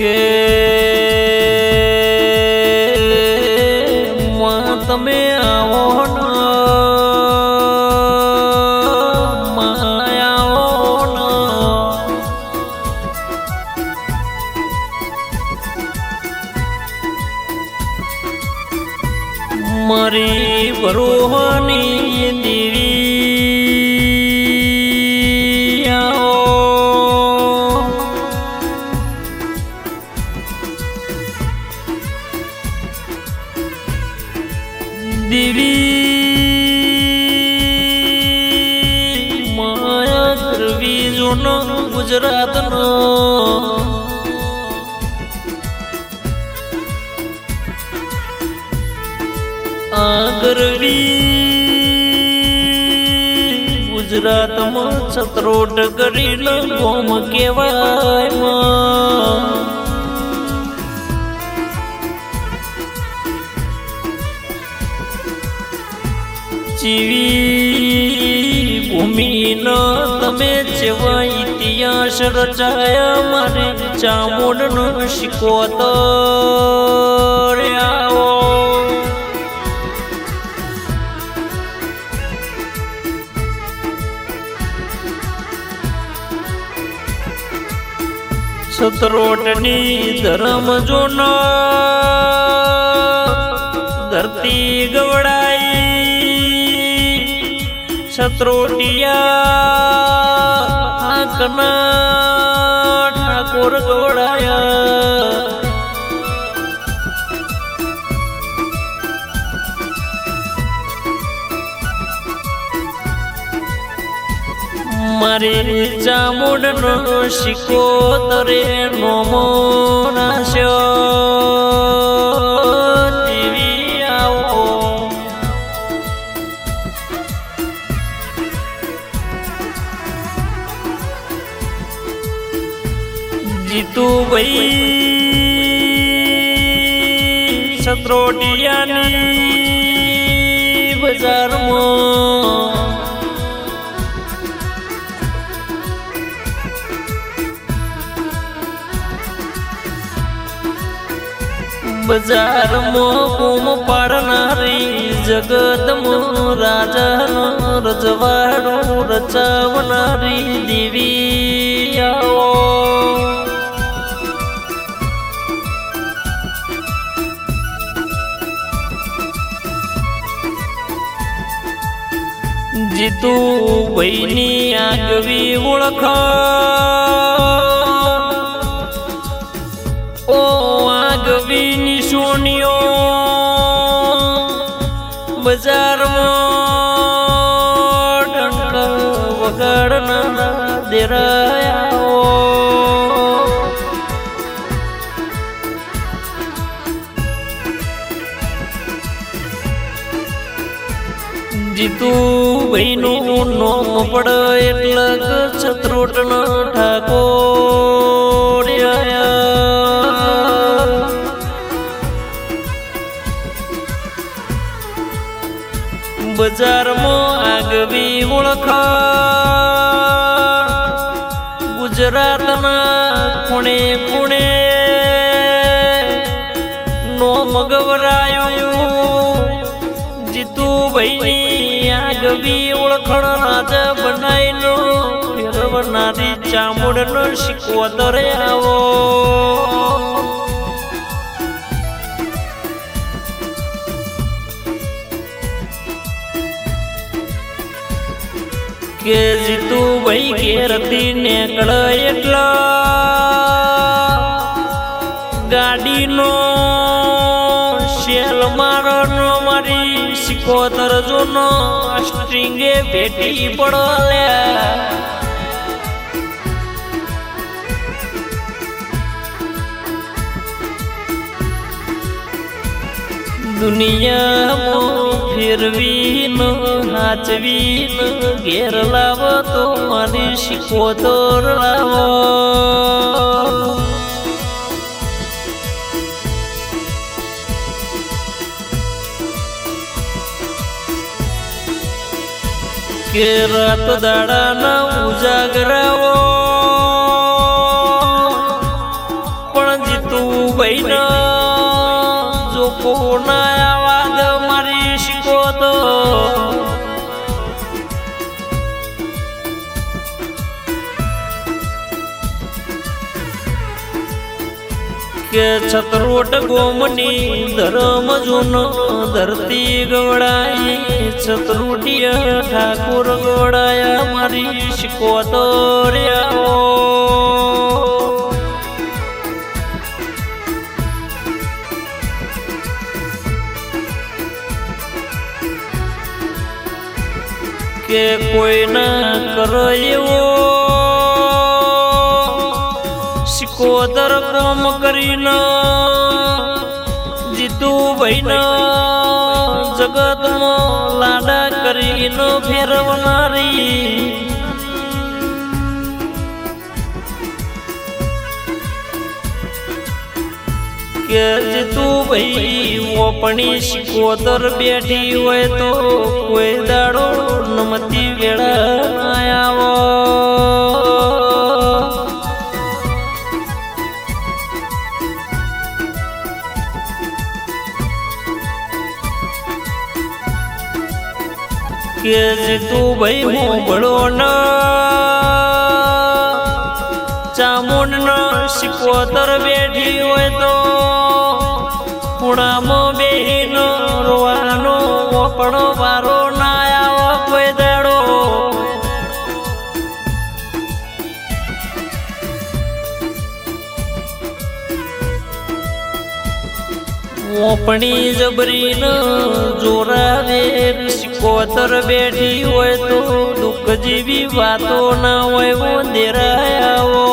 કે તમે આવો ન આગરવી ગુજરાતમાં છત્રોટ કરી ગોમ કેવાય. જીવી ભૂમિનો તમે જેવા ઇતિહાસ રચાયા, મારે ચામુંડનો રે આવો સતરોટની ધરમ જોનો ધરતી ગવડાઈ સતરોટિયા આંકના મારી ચામુંડનો શીખો તરે નોમો નાશ્યો દેવી આવો જીતુ ભાઈ સત્રોટિયાની બજારમાં બજારમાં બૂમ પાડનારી જગતમાં રાજાનો રજવાડો રચાવનારી દેવી આવો જીતુ ભાઈની આગવી ઓળખ. વગાડનારા દેરાયાઓ જીતું ભાઈનું નોમ પડ એટલે કે છત્રોટના ઠાકોર બજારમાં આગવી ઓળખા. ગુજરાતના ખૂણે ખૂણે નો મગવરાયું. જીતુભાઈ આગવી ઓળખણ રાજા બનાવીનો ફેરવનારી ચામુંડનો શીખવો દરે આવો. કે જીતુભાઈ ઘેરથી નીકળ એટલો ગાડીનો શેલ મારો નો મારી સિકોતર જોનો સ્ટ્રિંગે ભેટી પડો લે દુનિયામાં ફેરવી ન, હાચવી ન, ઘેર લાવો તો મારી તો લાવો. કે રાત દાડાના ઉજાગરાઓ કે છતરોટ ગોમની ધરમ જૂનો ધરતી ગવડાઈ. છતરોટિયા ઠાકુર ગવડાયા, મારી શીખો તો કે કોઈ ના કરો એવો સિકોદર કોમ કરીને જીતું ભાઈને જગતમાં લાડા કરીને ફેરવનારી. કે જીતું ભાઈ ઓપણી કોદર બેઠી હોય તો કોઈ દાડો નમતી વેળા આવો કે જીતુ ભાઈ હું ન. ચામુંડ ન સિકોતર બેઠી હોય તો પૂણામાં બેહીન રોવાનો વપડો વારો ઓપણી જબરી ન જોરાવે સિકોતર બેઠી હોય તો દુઃખ જેવી વાતો ના હોય વો દેરાયાવો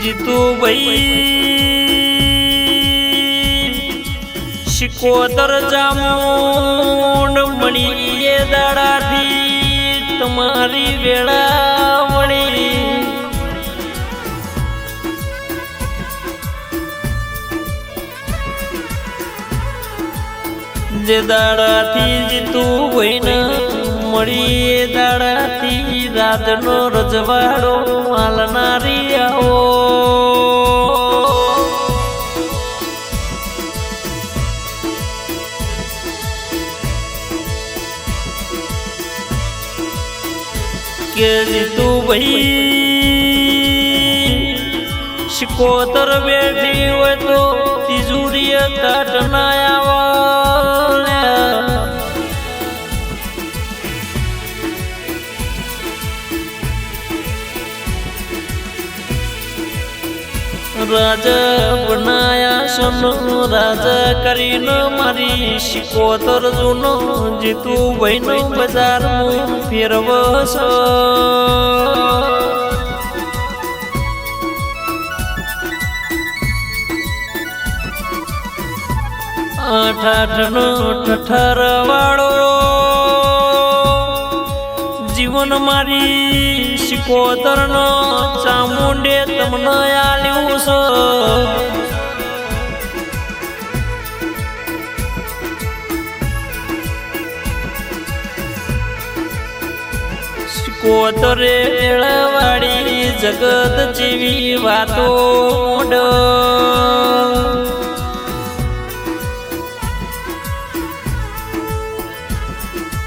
જીતુ ભાઈ શિકોતર જામો મણી દાડાથી તમારી વેળા વળી જે દાડાથી જીતું ભાઈને મળી એ દાડાથી રાતનો રજવાડો માલનારી આવો. કે જીતુ ભાઈ. શિકોતર બેઠી હોય તો તિજુરી કાટ ના આવા રાજા સોનો રાજા કરીને મારી શિકોતર જૂનો જીતુ ભાઈનો બજારમાં ફેરવશ આઠ આઠ નો ઠઠર વાળો જીવન મારી શિકોતર નો ચામુંડે તમને આલ્યું છે શિકોતરે વેળાવાળી જગત જેવી વાતો મોડ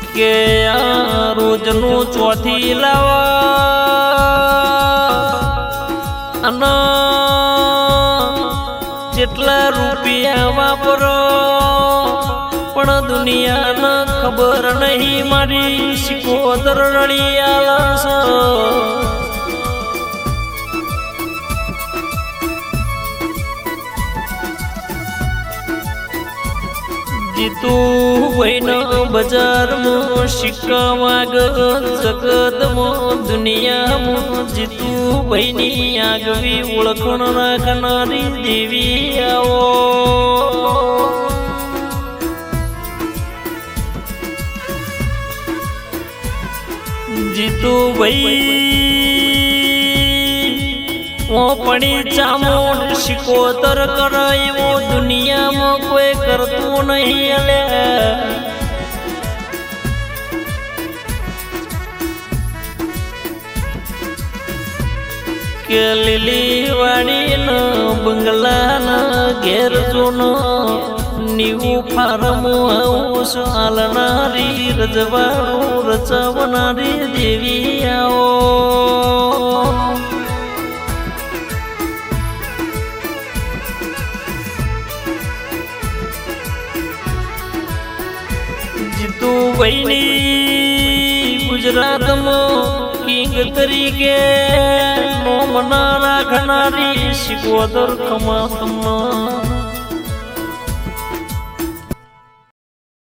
કે રોજનું ચોથી લાવા અને જેટલા રૂપિયા વાપરો પણ દુનિયાને ખબર નહીં મારી શિકોદર આલસ જીતુ વૈનો બજારમાં વાગ જગતમાં દુનિયામાં જીતુ ભાઈની આગવી ઓળખણ રાખનારી દેવી આવો. તું ભાઈ ઓ પડી ચામોડ શિકોતર કરાયો, દુનિયામાં કોઈ કરતું નહીં લે કે લીલી વાડીનો બંગલાના ઘેર જૂનો નીવું ફારમ હાઉસ હાલનારી રજવાડું રચવનારી દેવી આવો જીતુ વૈની ગુજરાતમાં કિંગ તરીકે મોમના રાખનારી શિકોદર ખમાતમાં